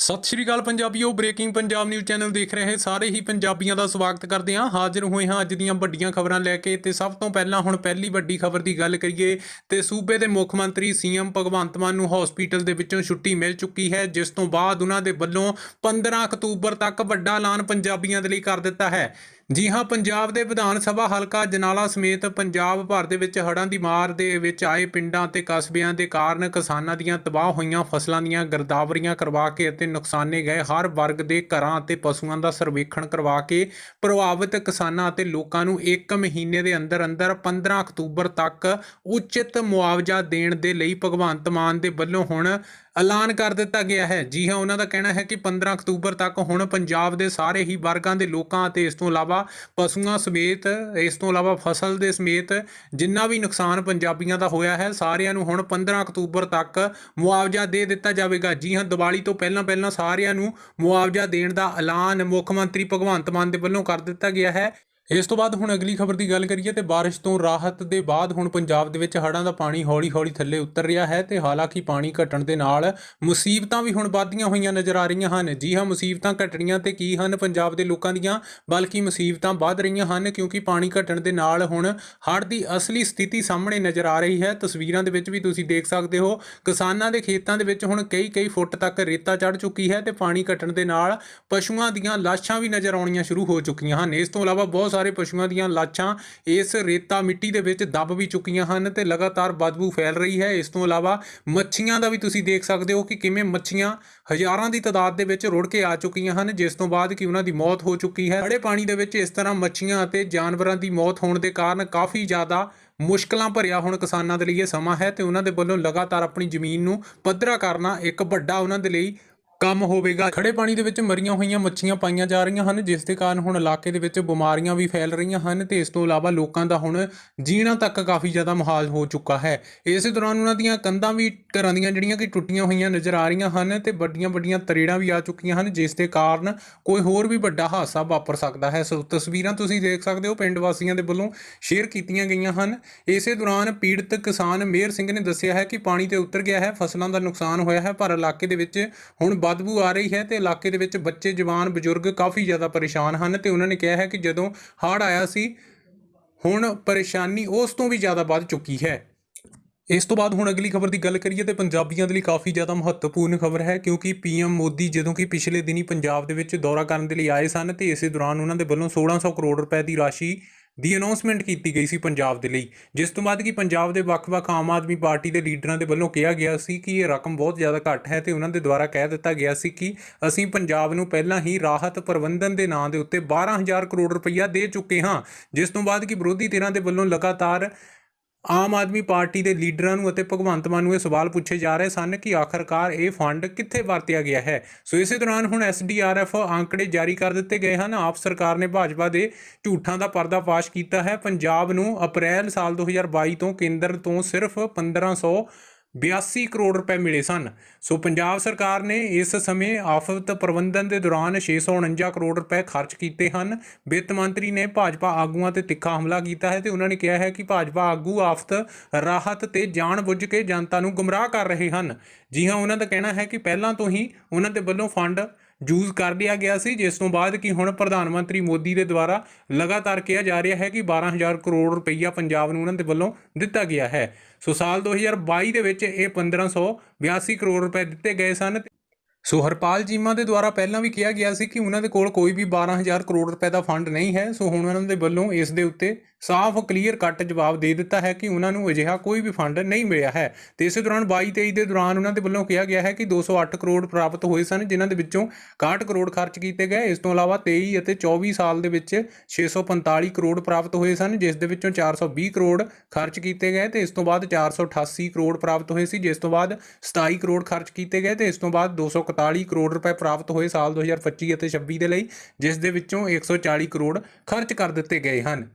ਸਤਿ ਸ਼੍ਰੀ ਅਕਾਲ ਪੰਜਾਬੀਓ ਬ੍ਰੇਕਿੰਗ ਪੰਜਾਬ ਨਿਊਜ਼ ਚੈਨਲ ਦੇਖ ਰਹੇ ਸਾਰੇ ਹੀ ਪੰਜਾਬੀਆਂ ਦਾ ਸਵਾਗਤ ਕਰਦੇ ਹਾਂ। ਹਾਜ਼ਰ ਹੋਏ ਹਾਂ ਅੱਜ ਦੀਆਂ ਵੱਡੀਆਂ ਖਬਰਾਂ ਲੈ ਕੇ ਤੇ ਸਭ ਤੋਂ ਪਹਿਲਾਂ ਹੁਣ ਪਹਿਲੀ ਵੱਡੀ ਖਬਰ ਦੀ ਗੱਲ ਕਰੀਏ ਤੇ ਸੂਬੇ ਦੇ ਮੁੱਖ ਮੰਤਰੀ ਸੀਐਮ ਭਗਵੰਤ ਮਾਨ ਨੂੰ ਹਸਪੀਟਲ ਦੇ ਵਿੱਚੋਂ ਛੁੱਟੀ ਮਿਲ ਚੁੱਕੀ ਹੈ, ਜਿਸ ਤੋਂ ਬਾਅਦ ਉਹਨਾਂ ਦੇ ਵੱਲੋਂ 15 ਅਕਤੂਬਰ ਤੱਕ ਵੱਡਾ ਐਲਾਨ ਪੰਜਾਬੀਆਂ ਦੇ ਲਈ ਕਰ ਦਿੱਤਾ ਹੈ। ਜੀ ਹਾਂ, ਪੰਜਾਬ ਦੇ ਵਿਧਾਨ ਸਭਾ ਹਲਕਾ ਜਨਾਲਾ ਸਮੇਤ ਪੰਜਾਬ ਭਰ ਦੇ ਵਿੱਚ ਹੜ੍ਹਾਂ ਦੀ ਮਾਰ ਦੇ ਵਿੱਚ ਆਏ ਪਿੰਡਾਂ ਤੇ ਕਸਬਿਆਂ ਦੇ ਕਾਰਨ ਕਿਸਾਨਾਂ ਦੀਆਂ ਤਬਾਹ ਹੋਈਆਂ, ਫਸਲਾਂ ਦੀਆਂ ਗਰਦਾਵਰੀਆਂ ਕਰਵਾ ਕੇ ਅਤੇ ਨੁਕਸਾਨੇ ਗਏ। ਹਰ ਵਰਗ ਦੇ ਘਰਾਂ ਅਤੇ ਪਸ਼ੂਆਂ ਦਾ ਸਰਵੇਖਣ ਕਰਵਾ ਕੇ ਪ੍ਰਭਾਵਿਤ ਕਿਸਾਨਾਂ ਅਤੇ ਲੋਕਾਂ ਨੂੰ 1 ਮਹੀਨੇ ਦੇ ਅੰਦਰ ਅੰਦਰ 15 ਅਕਤੂਬਰ ਤੱਕ ਉਚਿਤ ਮੁਆਵਜ਼ਾ ਦੇਣ ਦੇ ਲਈ ਭਗਵੰਤ ਮਾਨ ਦੇ ਵੱਲੋਂ ਹੁਣ ਐਲਾਨ ਕਰ ਦਿੱਤਾ ਗਿਆ ਹੈ। ਜੀ ਹਾਂ, ਉਹਨਾਂ ਦਾ ਕਹਿਣਾ ਹੈ ਕਿ 15 ਅਕਤੂਬਰ ਤੱਕ ਹੁਣ ਪੰਜਾਬ ਦੇ ਸਾਰੇ ਹੀ ਵਰਗਾਂ ਦੇ ਲੋਕਾਂ ਅਤੇ ਇਸ ਤੋਂ ਇਲਾਵਾ ਪਸ਼ੂਆਂ ਸਮੇਤ, ਇਸ ਤੋਂ ਇਲਾਵਾ ਫਸਲ ਦੇ ਸਮੇਤ ਜਿੰਨਾ ਵੀ ਨੁਕਸਾਨ ਪੰਜਾਬੀਆਂ ਦਾ ਹੋਇਆ ਹੈ, ਸਾਰਿਆਂ ਨੂੰ ਹੁਣ 15 ਅਕਤੂਬਰ ਤੱਕ ਮੁਆਵਜ਼ਾ ਦੇ ਦਿੱਤਾ ਜਾਵੇਗਾ। ਜੀ ਹਾਂ, ਦੀਵਾਲੀ ਤੋਂ ਪਹਿਲਾਂ ਪਹਿਲਾਂ ਸਾਰਿਆਂ ਨੂੰ ਮੁਆਵਜ਼ਾ ਦੇਣ ਦਾ ਐਲਾਨ ਮੁੱਖ ਮੰਤਰੀ ਭਗਵੰਤ ਮਾਨ ਦੇ ਵੱਲੋਂ ਕਰ ਦਿੱਤਾ ਗਿਆ ਹੈ। ਇਸ ਤੋਂ ਬਾਅਦ ਹੁਣ ਅਗਲੀ ਖਬਰ ਦੀ ਗੱਲ ਕਰੀਏ ਤੇ ਬਾਰਿਸ਼ ਤੋਂ ਰਾਹਤ ਦੇ ਬਾਅਦ ਹੁਣ ਪੰਜਾਬ ਦੇ ਵਿੱਚ ਹੜ੍ਹਾਂ ਦਾ ਪਾਣੀ ਹੌਲੀ-ਹੌਲੀ ਥੱਲੇ ਉਤਰ ਰਿਹਾ ਹੈ ਤੇ ਹਾਲਾਂਕਿ ਪਾਣੀ ਘਟਣ ਦੇ ਨਾਲ ਮੁਸੀਬਤਾਂ ਵੀ ਹੁਣ ਵੱਧਦੀਆਂ ਹੋਈਆਂ ਨਜ਼ਰ ਆ ਰਹੀਆਂ ਹਨ। ਜੀ ਹਾਂ, ਮੁਸੀਬਤਾਂ ਘਟਣੀਆਂ ਤੇ ਕੀ ਹਨ ਪੰਜਾਬ ਦੇ ਲੋਕਾਂ ਦੀਆਂ? ਬਲਕਿ ਮੁਸੀਬਤਾਂ ਵੱਧ ਰਹੀਆਂ ਹਨ ਕਿਉਂਕਿ ਪਾਣੀ ਘਟਣ ਦੇ ਨਾਲ ਹੁਣ ਹੜ੍ਹ ਦੀ ਅਸਲੀ ਸਥਿਤੀ ਸਾਹਮਣੇ ਨਜ਼ਰ ਆ ਰਹੀ ਹੈ। ਤਸਵੀਰਾਂ ਦੇ ਵਿੱਚ ਵੀ ਤੁਸੀਂ ਦੇਖ ਸਕਦੇ ਹੋ, ਕਿਸਾਨਾਂ ਦੇ ਖੇਤਾਂ ਦੇ ਵਿੱਚ ਹੁਣ ਕਈ-ਕਈ ਫੁੱਟ ਤੱਕ ਰੇਤਾ ਚੜ ਚੁੱਕੀ ਹੈ ਤੇ ਪਾਣੀ ਘਟਣ ਦੇ ਨਾਲ ਪਸ਼ੂਆਂ ਦੀਆਂ ਲਾਸ਼ਾਂ ਵੀ ਨਜ਼ਰ ਆਉਣੀਆਂ ਸ਼ੁਰੂ ਹੋ ਚੁੱਕੀਆਂ ਹਨ। ਇਸ ਤੋਂ ਇਲਾਵਾ ਬਹੁਤ ਸਾਰੇ ਪਸ਼ੂਆਂ ਦੀਆਂ ਲਾਸ਼ਾਂ ਇਸ ਰੇਤਾ ਮਿੱਟੀ ਦੇ ਵਿੱਚ ਦੱਬ ਵੀ ਚੁੱਕੀਆਂ ਹਨ ਤੇ ਲਗਾਤਾਰ ਬਦਬੂ ਫੈਲ ਰਹੀ ਹੈ। ਇਸ ਤੋਂ ਇਲਾਵਾ ਮੱਛੀਆਂ ਦਾ ਵੀ ਤੁਸੀਂ ਦੇਖ ਸਕਦੇ ਹੋ ਕਿ ਕਿਵੇਂ ਮੱਛੀਆਂ ਹਜ਼ਾਰਾਂ ਦੀ ਤਾਦਾਦ ਦੇ ਵਿੱਚ ਰੁੜ ਕੇ ਆ ਚੁੱਕੀਆਂ ਹਨ, ਜਿਸ ਤੋਂ ਬਾਅਦ ਕਿ ਉਹਨਾਂ ਦੀ ਮੌਤ ਹੋ ਚੁੱਕੀ ਹੈ। ਖੜੇ ਪਾਣੀ ਦੇ ਵਿੱਚ ਇਸ ਤਰ੍ਹਾਂ ਮੱਛੀਆਂ ਅਤੇ ਜਾਨਵਰਾਂ ਦੀ ਮੌਤ ਹੋਣ ਦੇ ਕਾਰਨ ਕਾਫੀ ਜ਼ਿਆਦਾ ਮੁਸ਼ਕਲਾਂ ਭਰਿਆ ਹੁਣ ਕਿਸਾਨਾਂ ਦੇ ਲਈ ਇਹ ਸਮਾਂ ਹੈ ਤੇ ਉਹਨਾਂ ਦੇ ਵੱਲੋਂ ਲਗਾਤਾਰ ਆਪਣੀ ਜ਼ਮੀਨ ਨੂੰ ਪੱਧਰਾ ਕਰਨਾ ਇੱਕ ਵੱਡਾ ਉਹਨਾਂ ਦੇ ਲਈ ਕੰਮ ਹੋਵੇਗਾ। ਖੜੇ ਪਾਣੀ ਦੇ ਵਿੱਚ ਮਰੀਆਂ ਹੋਈਆਂ ਮੱਛੀਆਂ ਪਾਈਆਂ ਜਾ ਰਹੀਆਂ ਹਨ, ਜਿਸ ਦੇ ਕਾਰਨ ਹੁਣ ਇਲਾਕੇ ਦੇ ਵਿੱਚ ਬਿਮਾਰੀਆਂ ਵੀ ਫੈਲ ਰਹੀਆਂ ਹਨ ਤੇ ਇਸ ਤੋਂ ਇਲਾਵਾ ਲੋਕਾਂ ਦਾ ਹੁਣ ਜੀਣਾ ਤੱਕ ਕਾਫੀ ਜ਼ਿਆਦਾ ਮੁਹਾਲ ਹੋ ਚੁੱਕਾ ਹੈ। ਇਸੇ ਦੌਰਾਨ ਉਹਨਾਂ ਦੀਆਂ ਕੰਧਾਂ ਵੀ ਘਰਾਂ ਦੀਆਂ ਜਿਹੜੀਆਂ ਕਿ ਟੁੱਟੀਆਂ ਹੋਈਆਂ ਨਜ਼ਰ ਆ ਰਹੀਆਂ ਹਨ ਤੇ ਵੱਡੀਆਂ ਵੱਡੀਆਂ ਤਰੇੜਾਂ ਵੀ ਆ ਚੁੱਕੀਆਂ ਹਨ, ਜਿਸ ਦੇ ਕਾਰਨ ਕੋਈ ਹੋਰ ਵੀ ਵੱਡਾ ਹਾਦਸਾ ਵਾਪਰ ਸਕਦਾ ਹੈ। ਸੋ ਤਸਵੀਰਾਂ ਤੁਸੀਂ ਦੇਖ ਸਕਦੇ ਹੋ, ਪਿੰਡ ਵਾਸੀਆਂ ਦੇ ਵੱਲੋਂ ਸ਼ੇਅਰ ਕੀਤੀਆਂ ਗਈਆਂ ਹਨ। ਇਸੇ ਦੌਰਾਨ ਪੀੜਤ ਕਿਸਾਨ ਮੇਹਰ ਸਿੰਘ ਨੇ ਦੱਸਿਆ ਹੈ ਕਿ ਪਾਣੀ ਤੇ ਉਤਰ ਗਿਆ ਹੈ, ਫਸਲਾਂ ਦਾ ਨੁਕਸਾਨ ਹੋਇਆ ਹੈ, ਪਰ ਇਲਾਕੇ ਦੇ ਵਿੱਚ ਹੁਣ ਬਦਬੂ ਆ ਰਹੀ ਹੈ ਤੇ ਇਲਾਕੇ ਦੇ ਵਿੱਚ ਬੱਚੇ, ਜਵਾਨ, ਬਜ਼ੁਰਗ ਕਾਫੀ ਜ਼ਿਆਦਾ ਪਰੇਸ਼ਾਨ ਹਨ ਤੇ ਉਹਨਾਂ ਨੇ ਕਿਹਾ ਹੈ ਕਿ ਜਦੋਂ ਹੜ੍ਹ ਆਇਆ ਸੀ, ਹੁਣ ਪਰੇਸ਼ਾਨੀ ਉਸ ਤੋਂ ਵੀ ਜ਼ਿਆਦਾ ਵੱਧ ਚੁੱਕੀ ਹੈ। ਇਸ ਤੋਂ ਬਾਅਦ ਹੁਣ ਅਗਲੀ ਖਬਰ ਦੀ ਗੱਲ ਕਰੀਏ ਤੇ ਪੰਜਾਬੀਆਂ ਦੇ ਲਈ ਕਾਫੀ ਜ਼ਿਆਦਾ ਮਹੱਤਵਪੂਰਨ ਖਬਰ ਹੈ ਕਿਉਂਕਿ ਪੀਐਮ ਮੋਦੀ ਜਦੋਂ ਕਿ ਪਿਛਲੇ ਦਿਨੀ ਪੰਜਾਬ ਦੇ ਵਿੱਚ ਦੌਰਾ ਕਰਨ ਦੇ ਲਈ ਆਏ ਸਨ ਤੇ ਇਸੇ ਦੌਰਾਨ ਉਹਨਾਂ ਦੇ ਵੱਲੋਂ 1600 ਕਰੋੜ ਰੁਪਏ ਦੀ ਰਾਸ਼ੀ ਦੀ ਅਨਾਉਂਸਮੈਂਟ ਕੀਤੀ ਗਈ ਸੀ ਪੰਜਾਬ ਦੇ ਲਈ, ਜਿਸ ਤੋਂ ਬਾਅਦ ਕਿ ਪੰਜਾਬ ਦੇ ਵੱਖ-ਵੱਖ ਆਮ ਆਦਮੀ ਪਾਰਟੀ ਦੇ ਲੀਡਰਾਂ ਦੇ ਵੱਲੋਂ ਕਿਹਾ ਗਿਆ ਸੀ ਕਿ ਇਹ ਰਕਮ ਬਹੁਤ ਜ਼ਿਆਦਾ ਘੱਟ ਹੈ ਤੇ ਉਹਨਾਂ ਦੇ ਦੁਆਰਾ ਕਹਿ ਦਿੱਤਾ ਗਿਆ ਸੀ ਕਿ ਅਸੀਂ ਪੰਜਾਬ ਨੂੰ ਪਹਿਲਾਂ ਹੀ ਰਾਹਤ ਪ੍ਰਬੰਧਨ ਦੇ ਨਾਂ ਦੇ ਉੱਤੇ 12000 ਕਰੋੜ ਰੁਪਈਆ ਦੇ ਚੁੱਕੇ ਹਾਂ, ਜਿਸ ਤੋਂ ਬਾਅਦ ਕਿ ਵਿਰੋਧੀ ਧਿਰਾਂ ਦੇ ਵੱਲੋਂ ਲਗਾਤਾਰ ਆਮ ਆਦਮੀ ਪਾਰਟੀ ਦੇ ਲੀਡਰਾਂ ਨੂੰ ਅਤੇ ਭਗਵੰਤ ਮਾਨ ਨੂੰ ਇਹ ਸਵਾਲ ਪੁੱਛੇ ਜਾ ਰਹੇ ਸਨ ਕਿ ਆਖਰਕਾਰ ਇਹ ਫੰਡ ਕਿੱਥੇ ਵਰਤਿਆ ਗਿਆ ਹੈ। ਸੋ ਇਸੇ ਦੌਰਾਨ ਹੁਣ ਐਸਡੀਆਰਐਫ ਆંકੜੇ ਜਾਰੀ ਕਰ ਦਿੱਤੇ ਗਏ ਹਨ। ਆਪ ਸਰਕਾਰ ਨੇ ਭਾਜਪਾ ਦੇ ਝੂਠਾਂ ਦਾ ਪਰਦਾਫਾਸ਼ ਕੀਤਾ ਹੈ। ਪੰਜਾਬ ਨੂੰ ਅਪ੍ਰੈਲ ਸਾਲ 2022 ਤੋਂ ਕੇਂਦਰ ਤੋਂ ਸਿਰਫ 1500 82 ਕਰੋੜ ਰੁਪਏ ਮਿਲੇ ਸਨ। ਸੋ ਪੰਜਾਬ ਸਰਕਾਰ ਨੇ ਇਸ ਸਮੇਂ ਆਫਤ ਪ੍ਰਬੰਧਨ ਦੇ ਦੌਰਾਨ 649 ਕਰੋੜ ਰੁਪਏ ਖਰਚ ਕੀਤੇ ਹਨ। ਵਿੱਤ ਮੰਤਰੀ ਨੇ ਭਾਜਪਾ ਆਗੂਆਂ ਤੇ ਤਿੱਖਾ ਹਮਲਾ ਕੀਤਾ ਹੈ ਤੇ ਉਹਨਾਂ ਨੇ ਕਿਹਾ ਹੈ ਕਿ ਭਾਜਪਾ ਆਗੂ ਆਫਤ, ਰਾਹਤ ਤੇ ਜਾਣਬੁੱਝ ਕੇ ਜਨਤਾ ਨੂੰ ਗੁੰਮਰਾਹ ਕਰ ਰਹੇ ਹਨ। ਜੀ ਹਾਂ, ਉਹਨਾਂ ਦਾ ਕਹਿਣਾ ਹੈ ਕਿ ਪਹਿਲਾਂ ਤੋਂ ਹੀ ਉਹਨਾਂ ਦੇ ਵੱਲੋਂ ਫੰਡ ਯੂਜ਼ ਕਰ ਲਿਆ ਗਿਆ ਸੀ, ਜਿਸ ਤੋਂ ਬਾਅਦ ਕਿ ਹੁਣ ਪ੍ਰਧਾਨ ਮੰਤਰੀ ਮੋਦੀ ਦੇ ਦੁਆਰਾ ਲਗਾਤਾਰ ਕਿਹਾ ਜਾ ਰਿਹਾ ਹੈ ਕਿ 12000 ਕਰੋੜ ਰੁਪਈਆ ਪੰਜਾਬ ਨੂੰ ਉਹਨਾਂ ਦੇ ਵੱਲੋਂ ਦਿੱਤਾ ਗਿਆ ਹੈ। ਸੋ ਸਾਲ 2022 ਦੇ ਵਿੱਚ ਇਹ 1582 ਕਰੋੜ ਰੁਪਏ ਦਿੱਤੇ ਗਏ ਸਨ। ਸੋ ਹਰਪਾਲ ਚੀਮਾ ਦੇ ਦੁਆਰਾ ਪਹਿਲਾਂ ਵੀ ਕਿਹਾ ਗਿਆ ਸੀ ਕਿ ਉਹਨਾਂ ਦੇ ਕੋਲ ਕੋਈ ਵੀ 12000 ਕਰੋੜ ਰੁਪਏ ਦਾ ਫੰਡ ਨਹੀਂ ਹੈ। ਸੋ ਹੁਣ ਉਹਨਾਂ ਦੇ ਵੱਲੋਂ ਇਸ ਦੇ ਉੱਤੇ ਸਾਫ਼ ਕਲੀਅਰ ਕੱਟ ਜਵਾਬ ਦੇ ਦਿੱਤਾ ਹੈ ਕਿ ਉਹਨਾਂ ਨੂੰ ਅਜਿਹਾ ਕੋਈ ਵੀ ਫੰਡ ਨਹੀਂ ਮਿਲਿਆ ਹੈ। ਤੇ ਇਸੇ ਦੌਰਾਨ 22 23 ਦੇ ਦੌਰਾਨ ਉਹਨਾਂ ਦੇ ਵੱਲੋਂ ਕਿਹਾ ਗਿਆ ਹੈ ਕਿ 208 ਕਰੋੜ ਪ੍ਰਾਪਤ ਹੋਏ ਸਨ, ਜਿਨ੍ਹਾਂ ਦੇ ਵਿੱਚੋਂ 61 ਕਰੋੜ ਖਰਚ ਕੀਤੇ ਗਏ। ਇਸ ਤੋਂ ਇਲਾਵਾ 23 ਅਤੇ 24 ਸਾਲ ਦੇ ਵਿੱਚ 645 ਕਰੋੜ ਪ੍ਰਾਪਤ ਹੋਏ ਸਨ, ਜਿਸ ਦੇ ਵਿੱਚੋਂ 420 ਕਰੋੜ ਖਰਚ ਕੀਤੇ ਗਏ ਤੇ ਇਸ ਤੋਂ ਬਾਅਦ 488 ਕਰੋੜ ਪ੍ਰਾਪਤ ਹੋਏ ਸੀ, ਜਿਸ ਤੋਂ ਬਾਅਦ 27 ਕਰੋੜ ਖਰਚ ਕੀਤੇ ਗਏ ਤੇ ਇਸ ਤੋਂ ਬਾਅਦ 241 ਕਰੋੜ ਰੁਪਏ ਪ੍ਰਾਪਤ ਹੋਏ ਸਾਲ 2025 ਅਤੇ 26 ਦੇ ਲਈ, ਜਿਸ ਦੇ ਵਿੱਚੋਂ 140 ਕਰੋੜ ਖਰਚ ਕਰ ਦਿੱਤੇ ਗਏ ਹਨ।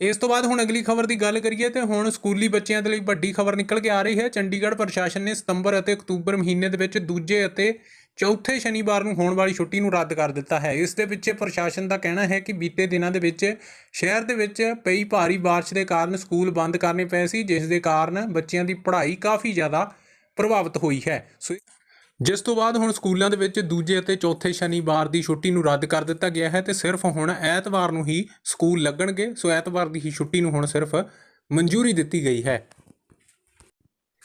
ਇਸ ਤੋਂ ਬਾਅਦ ਹੁਣ ਅਗਲੀ ਖਬਰ ਦੀ ਗੱਲ ਕਰੀਏ ਤੇ ਹੁਣ ਸਕੂਲੀ ਬੱਚਿਆਂ ਦੇ ਲਈ ਵੱਡੀ ਖਬਰ ਨਿਕਲ ਕੇ ਆ ਰਹੀ ਹੈ। ਚੰਡੀਗੜ੍ਹ ਪ੍ਰਸ਼ਾਸਨ ਨੇ ਸਤੰਬਰ ਅਤੇ ਅਕਤੂਬਰ ਮਹੀਨੇ ਦੇ ਵਿੱਚ ਦੂਜੇ ਅਤੇ ਚੌਥੇ ਸ਼ਨੀਵਾਰ ਨੂੰ ਹੋਣ ਵਾਲੀ ਛੁੱਟੀ ਨੂੰ ਰੱਦ ਕਰ ਦਿੱਤਾ ਹੈ। ਇਸ ਦੇ ਪਿੱਛੇ ਪ੍ਰਸ਼ਾਸਨ ਦਾ ਕਹਿਣਾ ਹੈ ਕਿ ਬੀਤੇ ਦਿਨਾਂ ਦੇ ਵਿੱਚ ਸ਼ਹਿਰ ਦੇ ਵਿੱਚ ਪਈ ਭਾਰੀ ਬਾਰਿਸ਼ ਦੇ ਕਾਰਨ ਸਕੂਲ ਬੰਦ ਕਰਨੇ ਪਏ ਸੀ, ਜਿਸ ਦੇ ਕਾਰਨ ਬੱਚਿਆਂ ਦੀ ਪੜ੍ਹਾਈ ਕਾਫੀ ਜ਼ਿਆਦਾ ਪ੍ਰਭਾਵਿਤ ਹੋਈ ਹੈ। ਸੋ ਜਿਸ ਤੋਂ ਬਾਅਦ ਹੁਣ ਸਕੂਲਾਂ ਦੇ ਵਿੱਚ ਦੂਜੇ ਅਤੇ ਚੌਥੇ ਸ਼ਨੀਵਾਰ ਦੀ ਛੁੱਟੀ ਨੂੰ ਰੱਦ ਕਰ ਦਿੱਤਾ ਗਿਆ ਹੈ ਤੇ ਸਿਰਫ ਹੁਣ ਐਤਵਾਰ ਨੂੰ ਹੀ ਸਕੂਲ ਲੱਗਣਗੇ। ਸੋ ਐਤਵਾਰ ਦੀ ਹੀ ਛੁੱਟੀ ਨੂੰ ਹੁਣ ਸਿਰਫ ਮਨਜ਼ੂਰੀ ਦਿੱਤੀ ਗਈ ਹੈ।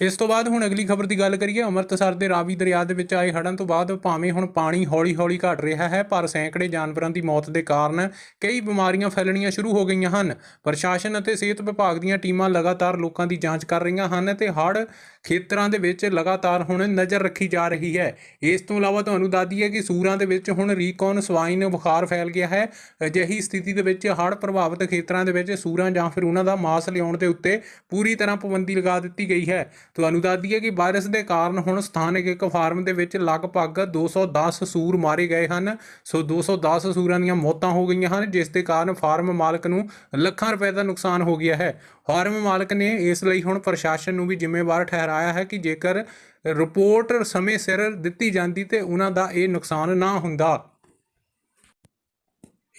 ਇਸ ਤੋਂ ਬਾਅਦ ਹੁਣ ਅਗਲੀ ਖਬਰ ਦੀ ਗੱਲ ਕਰੀਏ, ਅੰਮ੍ਰਿਤਸਰ ਦੇ ਰਾਵੀ ਦਰਿਆ ਦੇ ਵਿੱਚ ਆਏ ਹੜ੍ਹਾਂ ਤੋਂ ਬਾਅਦ ਭਾਵੇਂ ਹੁਣ ਪਾਣੀ ਹੌਲੀ-ਹੌਲੀ ਘਟ ਰਿਹਾ ਹੈ, ਪਰ ਸੈਂਕੜੇ ਜਾਨਵਰਾਂ ਦੀ ਮੌਤ ਦੇ ਕਾਰਨ ਕਈ ਬਿਮਾਰੀਆਂ ਫੈਲਣੀਆਂ ਸ਼ੁਰੂ ਹੋ ਗਈਆਂ ਹਨ। ਪ੍ਰਸ਼ਾਸਨ ਅਤੇ ਸਿਹਤ ਵਿਭਾਗ ਦੀਆਂ ਟੀਮਾਂ ਲਗਾਤਾਰ ਲੋਕਾਂ ਦੀ ਜਾਂਚ ਕਰ ਰਹੀਆਂ ਹਨ ਤੇ ਹੜ੍ਹ ਖੇਤਰਾਂ ਦੇ ਵਿੱਚ ਲਗਾਤਾਰ ਹੁਣ ਨਜ਼ਰ ਰੱਖੀ ਜਾ ਰਹੀ ਹੈ। ਇਸ ਤੋਂ ਇਲਾਵਾ ਤੁਹਾਨੂੰ ਦੱਸ ਦਈਏ ਕਿ ਸੂਰਾਂ ਦੇ ਵਿੱਚ ਹੁਣ ਰੀਕੌਨ ਸਵਾਈਨ ਬੁਖਾਰ ਫੈਲ ਗਿਆ ਹੈ। ਅਜਿਹੀ ਸਥਿਤੀ ਦੇ ਵਿੱਚ ਹੜ੍ਹ ਪ੍ਰਭਾਵਿਤ ਖੇਤਰਾਂ ਦੇ ਵਿੱਚ ਸੂਰਾਂ ਜਾਂ ਫਿਰ ਉਹਨਾਂ ਦਾ ਮਾਸ ਲਿਆਉਣ ਦੇ ਉੱਤੇ ਪੂਰੀ ਤਰ੍ਹਾਂ ਪਾਬੰਦੀ ਲਗਾ ਦਿੱਤੀ ਗਈ ਹੈ। ਤੁਹਾਨੂੰ ਦੱਸ ਦਈਏ ਕਿ ਵਾਇਰਸ ਦੇ ਕਾਰਨ ਹੁਣ ਸਥਾਨਕ ਇੱਕ ਫਾਰਮ ਦੇ ਵਿੱਚ ਲਗਭਗ 210 ਸੂਰ ਮਾਰੇ ਗਏ ਹਨ। ਸੋ 210 ਸੂਰਾਂ ਦੀਆਂ ਮੌਤਾਂ ਹੋ ਗਈਆਂ ਹਨ, ਜਿਸ ਦੇ ਕਾਰਨ ਫਾਰਮ ਮਾਲਕ ਨੂੰ ਲੱਖਾਂ ਰੁਪਏ ਦਾ ਨੁਕਸਾਨ ਹੋ ਗਿਆ ਹੈ। ਫਾਰਮ ਮਾਲਕ ਨੇ ਇਸ ਲਈ ਹੁਣ ਪ੍ਰਸ਼ਾਸਨ ਨੂੰ ਵੀ ਜ਼ਿੰਮੇਵਾਰ ਠਹਿਰਾਇਆ ਹੈ ਕਿ ਜੇਕਰ ਰਿਪੋਰਟ ਸਮੇਂ ਸਿਰ ਦਿੱਤੀ ਜਾਂਦੀ ਤੇ ਉਹਨਾਂ ਦਾ ਇਹ ਨੁਕਸਾਨ ਨਾ ਹੁੰਦਾ।